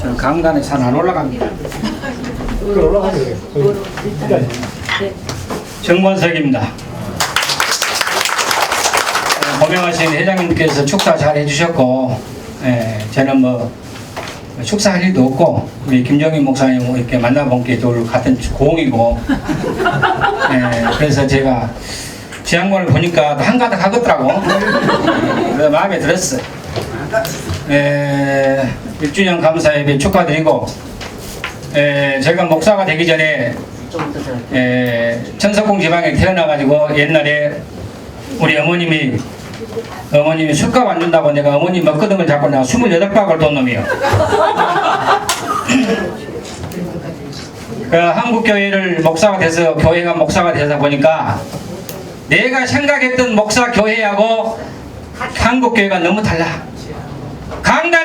저 강단에 산 안 올라갑니다. 그 올라가면 돼요. 그 일단 정관석입니다. 어, 고명하신 회장님께서 축사 잘 해주셨고, 예, 저는 뭐 축사할 일도 없고 우리 김정인 목사님 뭐 이렇게 만나본 게또 같은 공이고, 예, 그래서 제가 지향관을 보니까 또 한가득 하겠더라고. 그래서 마음에 들었어. 예, 1주년 감사 예배 축하드리고, 예, 제가 목사가 되기 전에 에, 천석궁 지방에 태어나가지고 옛날에 우리 어머님이 어머님이 술값 안 준다고 내가 어머님 먹거든을 잡고 내가 28박을 돈 놈이요. 그 한국교회를 목사가 돼서 교회가 목사가 되다 보니까 내가 생각했던 목사 교회하고 한국교회가 너무 달라. 강단에서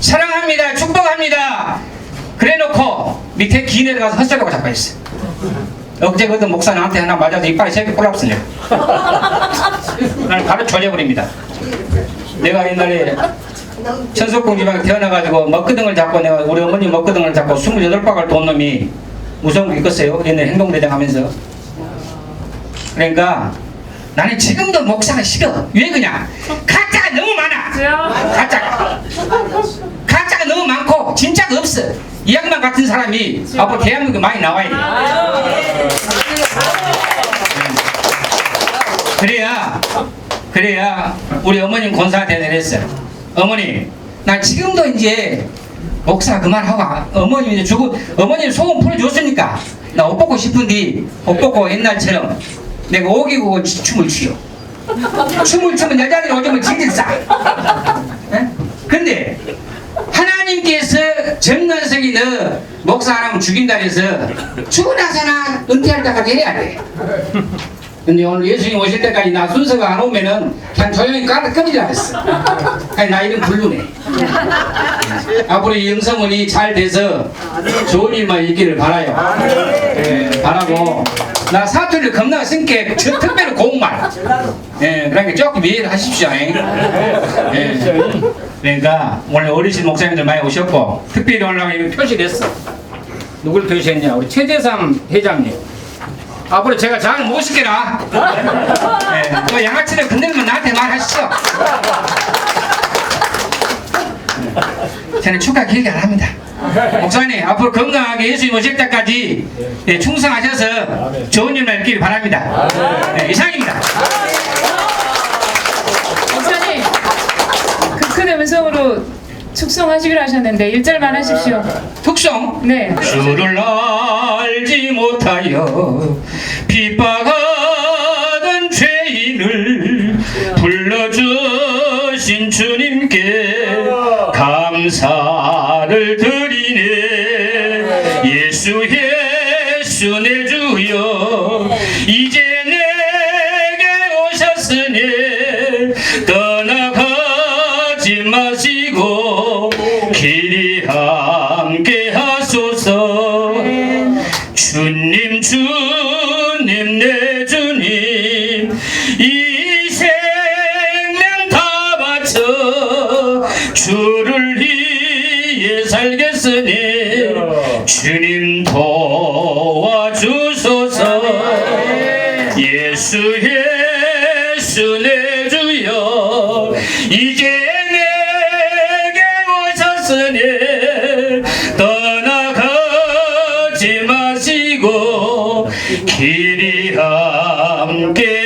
사랑합니다, 축복합니다. 그래 놓고 밑에 기내에 가서 헛소리하고 자꾸 했어. 어제 그던 목사 나한테 하나 맞아서 이빨이 세개 꼴락스려. 나는 바로 조져버립니다. 내가 옛날에 천석궁 지방에 태어나가지고 먹거등을 잡고 내가 우리 어머니 먹거등을 잡고 28박을 돈 놈이 무서운 거 있겠어요? 옛날 행동대장 하면서. 그러니까 나는 지금도 목사가 싫어. 왜 그냥 가짜가 너무 많아. 가짜가. 가짜가 너무 많고 진짜가 없어. 이 양반 같은 사람이 앞으로 대한민국에 많이 나와야 돼. 그래야 그래야 우리 어머님 권사한테 내렸어. 어머니, 나 지금도 이제 목사 그만하고 어머님 이제 죽고 어머님 소금 풀어줬으니까 나 옷 벗고 싶은데 옷 벗고 옛날처럼 내가 오기고 춤을 추요. 춤을 추면 여자들이 오줌을 질질 싸. 예? 근데 하나님께서 정관석이 너 목사 안 하면 죽인다 해서 죽고 나서나 은퇴할 때까지 해야 돼. 근데 오늘 예수님 오실 때까지 나 순서가 안 오면은 그냥 조용히 끊이라 했어. 아니 나 이름 불르네. 앞으로 이 영성원이 잘 돼서 좋은 일만 있기를 바라요. 예, 바라고 나 사투리를 겁나 쓴게 저 특별히 고운 말. 예, 그러니까 조금 이해를 하십시오. 예. 그러니까 오늘 어르신 목사님들 많이 오셨고 특별히 오늘 이거 표시를 했어. 누굴 표시했냐? 우리 최재삼 회장님. 앞으로 제가 잘 모실게라. 예, 또 양아치를 건들면 나한테 말하시죠. 저는 축하 길게 안 합니다. 목사님 앞으로 건강하게 예수님 오실 때까지 예, 충성하셔서 좋은 일만 있기를 바랍니다. 예, 이상입니다. 목사님 그 큰 음성으로 축성하시기로 하셨는데 1절만 하십시오 특성 네 주를 알지 못하여 핍박하 예수 예수 내 주여. 이제 내게 오셨으니 떠나가지 마시고 길이 함께 하소서. 주님 주님 내 주님. 이 생명 다 바쳐 주를 위해 살겠으니 주님 도와주소서. 예수 예수 내 주여. 이제 내게 오셨으니 떠나가지 마시고 길이 함께